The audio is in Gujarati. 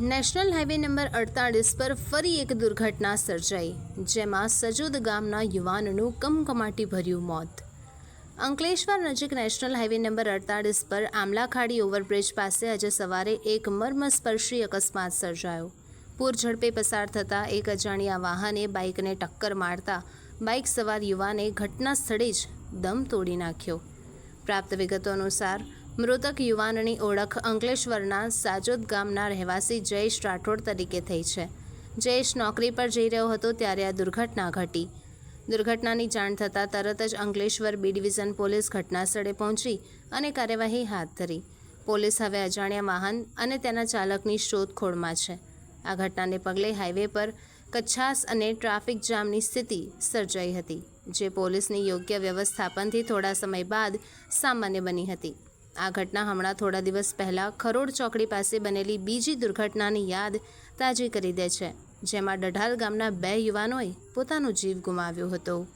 નેશનલ હાઈવે નંબર અડતાળીસ પર ફરી એક દુર્ઘટના સર્જાઈ, જેમાં સજોદ ગામના યુવાનનું કમકમાટી ભર્યું મોત. અંકલેશ્વર નજીક નેશનલ હાઈવે નંબર અડતાળીસ પર આમલાખાડી ઓવરબ્રિજ પાસે આજે સવારે એક મર્મસ્પર્શી અકસ્માત સર્જાયો. પૂર ઝડપે પસાર થતાં એક અજાણ્યા વાહને બાઇકને ટક્કર મારતા બાઇક સવાર યુવાને ઘટના સ્થળે જ દમ તોડી નાખ્યો. પ્રાપ્ત વિગતો અનુસાર મૃતક યુવાનની ઓળખ અંકલેશ્વરના સાજોદ ગામના રહેવાસી જયેશ રાઠોડ તરીકે થઈ છે. જયેશ નોકરી પર જઈ રહ્યો હતો ત્યારે આ દુર્ઘટના ઘટી. દુર્ઘટનાની જાણ થતાં તરત જ અંકલેશ્વર બી ડિવિઝન પોલીસ ઘટનાસ્થળે પહોંચી અને કાર્યવાહી હાથ ધરી. પોલીસ હવે અજાણ્યા વાહન અને તેના ચાલકની શોધખોળમાં છે. આ ઘટનાને પગલે હાઈવે પર કચ્છાસ અને ટ્રાફિક જામની સ્થિતિ સર્જાઈ હતી, જે પોલીસની યોગ્ય વ્યવસ્થાપનથી થોડા સમય બાદ સામાન્ય બની હતી. આ ઘટના હમણાં થોડા દિવસ પહેલાં ખરોડ ચોકડી પાસે બનેલી બીજી દુર્ઘટનાની યાદ તાજી કરી દે છે, જેમાં ડઢાલ ગામના બે યુવાનોએ પોતાનો જીવ ગુમાવ્યો હતો.